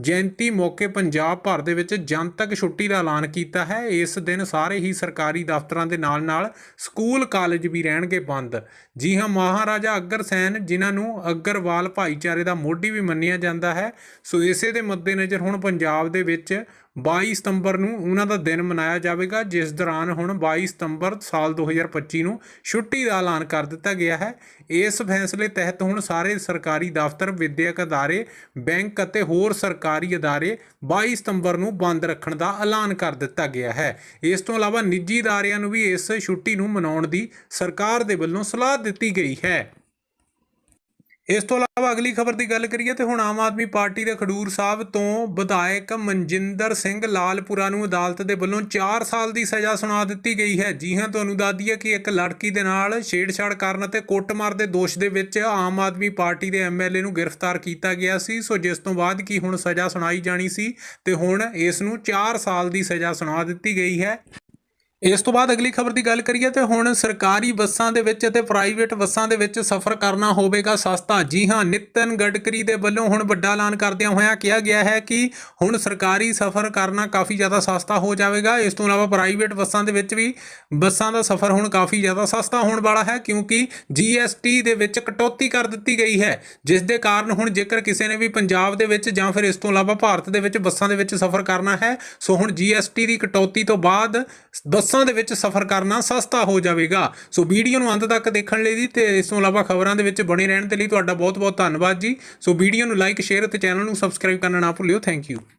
ਜਯੰਤੀ ਮੌਕੇ ਪੰਜਾਬ ਭਰ ਦੇ ਵਿੱਚ ਜਨਤਕ ਛੁੱਟੀ ਦਾ ਐਲਾਨ ਕੀਤਾ ਹੈ। ਇਸ ਦਿਨ ਸਾਰੇ ਹੀ ਸਰਕਾਰੀ ਦਫ਼ਤਰਾਂ ਦੇ ਨਾਲ-ਨਾਲ ਸਕੂਲ, ਕਾਲਜ ਵੀ ਰਹਿਣਗੇ ਬੰਦ। ਜੀ ਹਾਂ, ਮਹਾਰਾਜਾ ਅਗਰਸੈਨ ਜਿਨ੍ਹਾਂ ਨੂੰ ਅਗਰਵਾਲ ਭਾਈਚਾਰੇ ਦਾ ਮੋਢੀ ਵੀ ਮੰਨਿਆ ਜਾਂਦਾ ਹੈ। ਸੋ ਇਸੇ ਦੇ ਮੱਦੇਨਜ਼ਰ ਹੁਣ ਪੰਜਾਬ ਦੇ ਵਿੱਚ 22 ਸਤੰਬਰ ਨੂੰ ਉਹਨਾਂ ਦਾ ਦਿਨ ਮਨਾਇਆ ਜਾਵੇਗਾ, ਜਿਸ ਦੌਰਾਨ ਹੁਣ 22 ਸਤੰਬਰ ਸਾਲ 2025 ਨੂੰ ਛੁੱਟੀ ਦਾ ਐਲਾਨ ਕਰ ਦਿੱਤਾ ਗਿਆ ਹੈ। ਇਸ ਫੈਸਲੇ ਤਹਿਤ ਹੁਣ ਸਾਰੇ ਸਰਕਾਰੀ ਦਫ਼ਤਰ, ਵਿਦਿਅਕ ਅਦਾਰੇ, ਬੈਂਕ ਅਤੇ ਹੋਰ ਸਰਕਾਰੀ ਅਦਾਰੇ 22 ਸਤੰਬਰ ਨੂੰ ਬੰਦ ਰੱਖਣ ਦਾ ਐਲਾਨ ਕਰ ਦਿੱਤਾ ਗਿਆ ਹੈ। ਇਸ ਤੋਂ ਇਲਾਵਾ ਨਿੱਜੀ ਅਦਾਰਿਆਂ ਨੂੰ ਵੀ ਇਸ ਛੁੱਟੀ ਨੂੰ ਮਨਾਉਣ ਦੀ ਸਰਕਾਰ ਦੇ ਵੱਲੋਂ ਸਲਾਹ ਦਿੱਤੀ ਗਈ ਹੈ। ਇਸ ਤੋਂ ਇਲਾਵਾ ਅਗਲੀ ਖਬਰ ਦੀ ਗੱਲ ਕਰੀਏ ਤੇ ਹੁਣ ਆਮ ਆਦਮੀ ਪਾਰਟੀ ਦੇ ਖਡੂਰ ਸਾਹਿਬ ਤੋਂ ਵਿਧਾਇਕ ਮਨਜਿੰਦਰ ਸਿੰਘ ਲਾਲਪੁਰਾ ਨੂੰ ਅਦਾਲਤ ਦੇ ਵੱਲੋਂ 4 ਸਾਲ ਦੀ ਸਜ਼ਾ ਸੁਣਾ ਦਿੱਤੀ ਗਈ ਹੈ। ਜੀ ਹਾਂ, ਤੁਹਾਨੂੰ ਦੱਸ ਦਈਏ ਕਿ ਇੱਕ ਲੜਕੀ ਦੇ ਨਾਲ ਛੇੜਛਾੜ ਕਰਨ ਅਤੇ ਕੁੱਟਮਾਰ ਦੇ ਦੋਸ਼ ਦੇ ਵਿੱਚ ਆਮ ਆਦਮੀ ਪਾਰਟੀ ਦੇ ਐਮਐਲਏ ਨੂੰ ਗ੍ਰਿਫਤਾਰ ਕੀਤਾ ਗਿਆ ਸੀ। ਸੋ ਜਿਸ ਤੋਂ ਬਾਅਦ ਕੀ ਹੁਣ ਸਜ਼ਾ ਸੁਣਾਈ ਜਾਣੀ ਸੀ ਤੇ ਹੁਣ ਇਸ ਨੂੰ 4 ਸਾਲ ਦੀ ਸਜ਼ਾ ਸੁਣਾ ਦਿੱਤੀ ਗਈ ਹੈ। ਇਸ ਤੋਂ ਬਾਅਦ ਅਗਲੀ ਖਬਰ ਦੀ ਗੱਲ ਕਰੀਏ ਤੇ ਹੁਣ ਸਰਕਾਰੀ ਬੱਸਾਂ ਦੇ ਵਿੱਚ ਅਤੇ ਪ੍ਰਾਈਵੇਟ ਬੱਸਾਂ ਦੇ ਵਿੱਚ ਸਫ਼ਰ ਕਰਨਾ ਹੋਵੇਗਾ ਸਸਤਾ। ਜੀ ਹਾਂ, ਨਿਤਨ ਗਡਕਰੀ ਦੇ ਵੱਲੋਂ ਹੁਣ ਵੱਡਾ ਐਲਾਨ ਕਰਦਿਆਂ ਹੋਇਆਂ ਕਿਹਾ ਗਿਆ ਹੈ ਕਿ ਹੁਣ ਸਰਕਾਰੀ ਸਫ਼ਰ ਕਰਨਾ ਕਾਫੀ ਜ਼ਿਆਦਾ ਸਸਤਾ ਹੋ ਜਾਵੇਗਾ। ਇਸ ਤੋਂ ਇਲਾਵਾ ਪ੍ਰਾਈਵੇਟ ਬੱਸਾਂ ਦੇ ਵਿੱਚ ਵੀ ਬੱਸਾਂ ਦਾ ਸਫ਼ਰ ਹੁਣ ਕਾਫੀ ਜ਼ਿਆਦਾ ਸਸਤਾ ਹੋਣ ਵਾਲਾ ਹੈ ਕਿਉਂਕਿ GST ਦੇ ਵਿੱਚ ਕਟੌਤੀ ਕਰ ਦਿੱਤੀ ਗਈ ਹੈ, ਜਿਸ ਦੇ ਕਾਰਨ ਹੁਣ ਜੇਕਰ ਕਿਸੇ ਨੇ ਵੀ ਪੰਜਾਬ ਦੇ ਵਿੱਚ ਜਾਂ ਫਿਰ ਇਸ ਤੋਂ ਇਲਾਵਾ ਭਾਰਤ ਦੇ ਵਿੱਚ ਬੱਸਾਂ ਦੇ ਵਿੱਚ ਸਫ਼ਰ ਕਰਨਾ ਹੈ, ਸੋ ਹੁਣ GST ਦੀ ਕਟੌਤੀ ਤੋਂ ਬਾਅਦ ਬੱਸਾਂ ਦੇ ਵਿੱਚ ਸਫ਼ਰ ਕਰਨਾ ਸਸਤਾ ਹੋ ਜਾਵੇਗਾ। ਸੋ ਵੀਡੀਓ ਨੂੰ ਅੰਤ ਤੱਕ ਦੇਖਣ ਲਈ ਜੀ ਤੇ ਇਸ ਤੋਂ ਇਲਾਵਾ ਖਬਰਾਂ ਦੇ ਵਿੱਚ ਬਣੇ ਰਹਿਣ ਦੇ ਲਈ ਤੁਹਾਡਾ ਬਹੁਤ ਬਹੁਤ ਧੰਨਵਾਦ ਜੀ। ਸੋ ਵੀਡੀਓ ਨੂੰ ਲਾਈਕ, ਸ਼ੇਅਰ ਅਤੇ ਚੈਨਲ ਨੂੰ ਸਬਸਕ੍ਰਾਈਬ ਕਰਨਾ ਨਾ ਭੁੱਲਿਓ। Thank you.